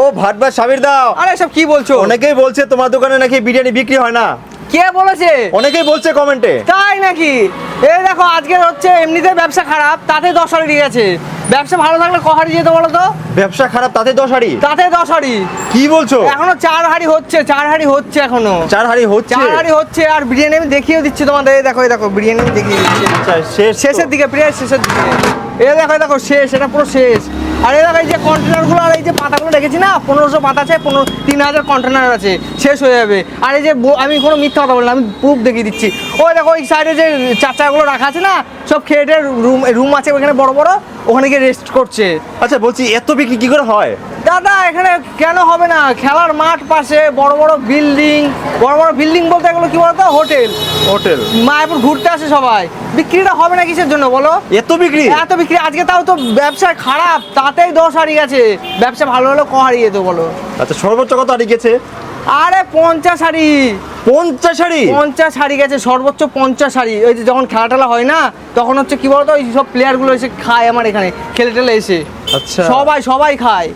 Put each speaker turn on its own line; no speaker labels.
ও ভাট ভাট সাবির দাও।
আরে সব কি বলছো?
অনেকেই বলছে তোমার দোকানে নাকি বিরিয়ানি বিক্রি হয় না।
কে বলেছে?
অনেকেই বলছে কমেন্টে।
তাই নাকি? এই দেখো আজকে হচ্ছে এমনিতে ব্যবসা খারাপ তাতে দশ হাড়ি গেছে। ব্যবসা ভালো থাকলে ক হাড়ি যেত বলো তো?
ব্যবসা খারাপ তাতে দশ হাড়ি?
তাতে দশ হাড়ি।
কি বলছো?
এখনও চার হাড়ি হচ্ছে চার হাড়ি হচ্ছে এখনও।
চার হাড়ি হচ্ছে?
চার হাড়ি হচ্ছে আর বিরিয়ানি আমি দেখিয়ে দিচ্ছি তোমাদের। এই দেখো এই দেখো বিরিয়ানি আমি দেখিয়ে দিচ্ছি।
আচ্ছা?
শেষের দিকে প্রায় শেষের দিকে। এই দেখো দেখো শেষ এটা পুরো শেষ। আর এই দেখো এই যে কন্টেনারগুলো আর এই যে পাতাগুলো দেখেছি না পনেরোশো পাতা আছে পনেরো তিন হাজার কন্টেনার আছে শেষ হয়ে যাবে। আর এই যে আমি কোনো মিথ্যা কথা বললাম আমি প্রুফ দেখিয়ে দিচ্ছি। ওই দেখো ওই সাইডে যে চাচাগুলো রাখা আছে না সব খেয়ে রুম রুম আছে ওখানে বড় বড় ওখানে গিয়ে রেস্ট করছে।
আচ্ছা বলছি এত বিক্রি কী করে হয়?
দাদা এখানে কেন হবে না? খেলার মাঠ পাশে বড় বড় বিল্ডিং বড় বড় বিল্ডিং বলতে এগুলো কি বলতো? হোটেল।
হোটেল।
মায়াপুর ঘুরতে আসে সবাই। বিক্রিটা হবে না কিসের জন্য বলো?
এত বিক্রি।
এত বিক্রি। আজকে তাও তো ব্যবসা খারাপ তাতেই দশ হারিয়ে গেছে। ব্যবসা ভালো হলো ক হারিয়ে যেত বলো?
আচ্ছা সর্বোচ্চ কত হাড়ি গেছে?
আরে পঞ্চাশ হাড়ি
পঞ্চাশ হাড়ি
পঞ্চাশ হাড়ি গেছে সর্বোচ্চ পঞ্চাশ হাড়ি ওই যে যখন খেলা টেলা হয় না তখন হচ্ছে কি বলতো? ওই সব প্লেয়ারগুলো এসে খায় আমার এখানে খেলে টেলে এসে।
আচ্ছা।
সবাই সবাই খায়।